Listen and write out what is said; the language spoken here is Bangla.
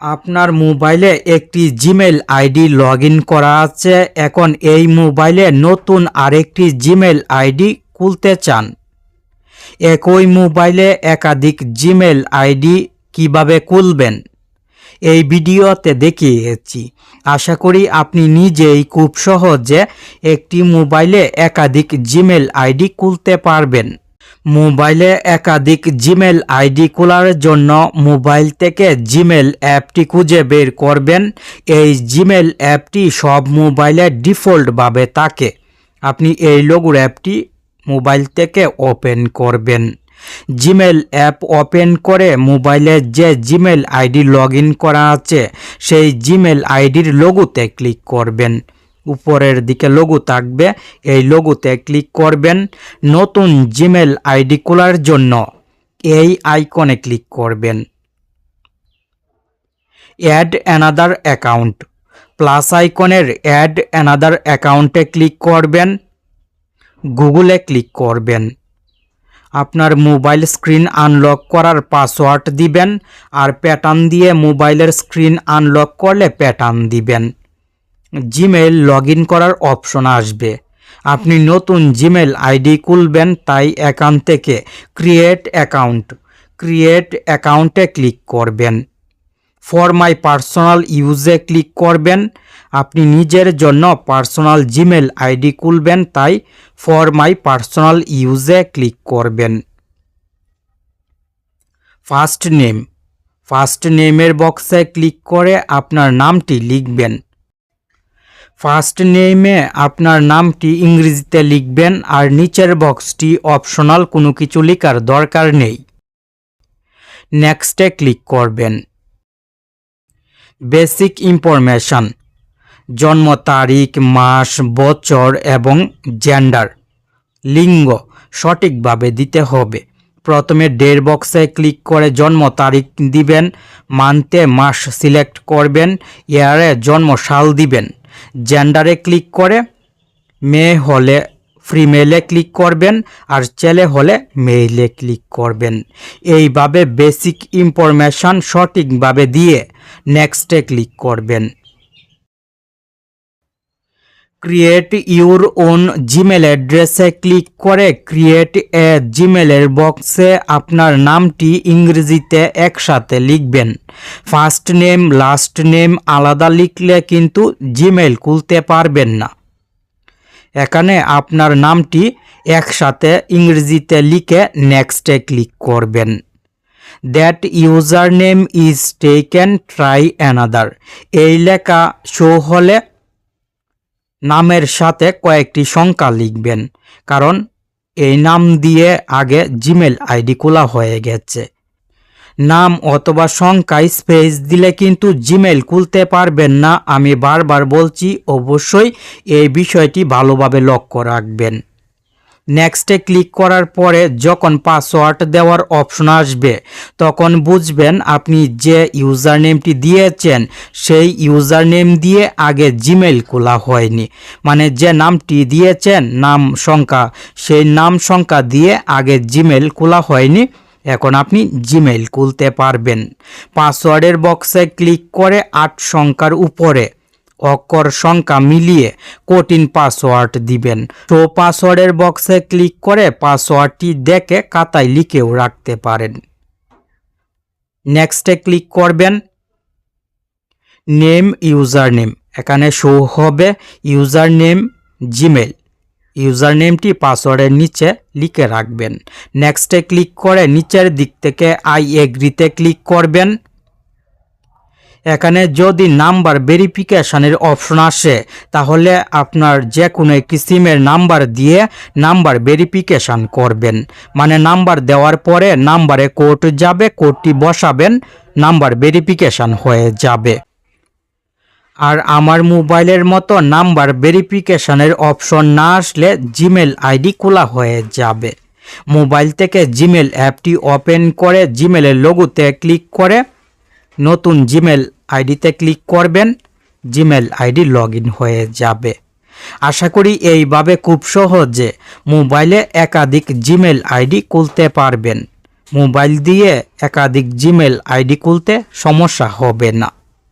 আপনার মোবাইলে একটি জিমেল আইডি লগ করা আছে। এখন এই মোবাইলে নতুন আরেকটি জিমেল আইডি খুলতে চান। একই মোবাইলে একাধিক জিমেল আইডি কীভাবে খুলবেন? এই ভিডিওতে দেখিয়েছি। আশা করি আপনি নিজেই খুব সহজে একটি মোবাইলে একাধিক জিমেল আইডি খুলতে পারবেন। মোবাইলে একাধিক জিমেল আইডি খোলার জন্য মোবাইল থেকে জিমেল অ্যাপটি খুঁজে বের করবেন। এই জিমেল অ্যাপটি সব মোবাইলে ডিফল্টভাবে থাকে। আপনি এই লোগোর অ্যাপটি মোবাইল থেকে ওপেন করবেন। জিমেল অ্যাপ ওপেন করে মোবাইলে যে জিমেল আইডি লগ করা আছে, সেই জিমেল আইডির লোগোতে ক্লিক করবেন। উপরের দিকে লোগো থাকবে। এই লোগোতে ক্লিক করবেন নতুন জিমেল আইডি খোলার জন্য। এই আইকনে ক্লিক করবেন। অ্যাড অ্যানাদার অ্যাকাউন্ট প্লাস আইকনের অ্যাড অ্যানাদার অ্যাকাউন্টে ক্লিক করবেন। গুগলে ক্লিক করবেন। আপনার মোবাইল স্ক্রিন আনলক করার পাসওয়ার্ড দিবেন আর প্যাটার্ন দিয়ে মোবাইলের স্ক্রিন আনলক করলে প্যাটার্ন দিবেন। জিমেল লগ ইন করার অপশন আসবে। আপনি নতুন জিমেল আইডি খুলবেন তাই এখান থেকে ক্রিয়েট অ্যাকাউন্ট ক্রিয়েট অ্যাকাউন্টে ক্লিক করবেন। ফর মাই পার্সোনাল ইউজে ক্লিক করবেন। আপনি নিজের জন্য পার্সোনাল জিমেল আইডি খুলবেন তাই ফর মাই পার্সোনাল ইউজে ক্লিক করবেন। ফার্স্ট নেম ফার্স্ট নেমের বক্সে ক্লিক করে আপনার নামটি লিখবেন। ফার্স্ট নেমে আপনার নামটি ইংরেজিতে লিখবেন আর নিচের বক্সটি অপশনাল কোনো কিছু লেখার দরকার নেই। নেক্সটে ক্লিক করবেন। বেসিক ইনফরমেশন, জন্ম তারিখ, মাস, বছর এবং জেন্ডার। লিঙ্গ সঠিকভাবে দিতে হবে। প্রথমে ডের বক্সে ক্লিক করে জন্ম তারিখ দিবেন, মান্থে মাস সিলেক্ট করবেন, ইয়ারে জন্ম সাল দিবেন। জেন্ডারে ক্লিক করে, মেয়ে হলে ফিমেলে ক্লিক করবেন আর ছেলে হলে মেইলে ক্লিক করবেন। এইভাবে বেসিক ইনফরমেশান সঠিকভাবে দিয়ে নেক্সটে ক্লিক করবেন। ক্রিয়েট ইউর ওন জিমেল অ্যাড্রেসে ক্লিক করে ক্রিয়েট এ জিমেলের বক্সে আপনার নামটি ইংরেজিতে একসাথে লিখবেন। ফার্স্ট নেম লাস্ট নেম আলাদা লিখলে কিন্তু জিমেল খুলতে পারবেন না। এখানে আপনার নামটি একসাথে ইংরেজিতে লিখে নেক্সটে ক্লিক করবেন। That user name is taken try another এই লেখা শো হলে নামের সাথে কয়েকটি সংখ্যা লিখবেন, কারণ এই নাম দিয়ে আগে জিমেল আইডি খোলা হয়ে গেছে। নাম অথবা সংখ্যায় স্পেস দিলে কিন্তু জিমেল খুলতে পারবেন না। আমি বারবার বলছি, অবশ্যই এই বিষয়টি ভালোভাবে লক্ষ্য রাখবেন। নেক্সটে ক্লিক করার পরে যখন পাসওয়ার্ড দেওয়ার অপশন আসবে, তখন বুঝবেন আপনি যে ইউজার নেমটি দিয়েছেন, সেই ইউজার নেম দিয়ে আগে জিমেল খোলা হয়নি। মানে যে নামটি দিয়েছেন, নাম সংখ্যা, সেই নাম সংখ্যা দিয়ে আগে জিমেল খোলা হয়নি। এখন আপনি জিমেইল খুলতে পারবেন। পাসওয়ার্ডের বক্সে ক্লিক করে আট সংখ্যার উপরে অক্ষর সংখ্যা মিলিয়ে কঠিন পাসওয়ার্ড দিবেন। তো পাসওয়ার্ডের বক্সে ক্লিক করে পাসওয়ার্ডটি দেখে খাতায় লিখেও রাখতে পারেন। নেক্সটে ক্লিক করবেন নেম ইউজার নেম এখানে শো হবে ইউজার নেম জিমেল ইউজার নেমটি পাসওয়ার্ডের নিচে লিখে রাখবেন। নেক্সটে ক্লিক করে নিচের দিক থেকে আই এগ্রিতে ক্লিক করবেন। এখানে যদি নাম্বার ভেরিফিকেশানের অপশন আসে, তাহলে আপনার যে কোনো একটি সিমের নাম্বার দিয়ে নাম্বার ভেরিফিকেশান করবেন। মানে নাম্বার দেওয়ার পরে নাম্বারে কোড যাবে, কোডটি বসাবেন, নাম্বার ভেরিফিকেশান হয়ে যাবে। আর আমার মোবাইলের মতো নাম্বার ভেরিফিকেশনের অপশন না আসলে জিমেল আইডি খোলা হয়ে যাবে। মোবাইল থেকে জিমেল অ্যাপটি ওপেন করে জিমেলের লোগোতে ক্লিক করে নতুন জিমেল আইডিতে ক্লিক করবেন জিমেল আইডি লগ হয়ে যাবে। আশা করি এইভাবে খুব সহজে মোবাইলে একাধিক জিমেল আইডি খুলতে পারবেন। মোবাইল দিয়ে একাধিক জিমেল আইডি খুলতে সমস্যা হবে না।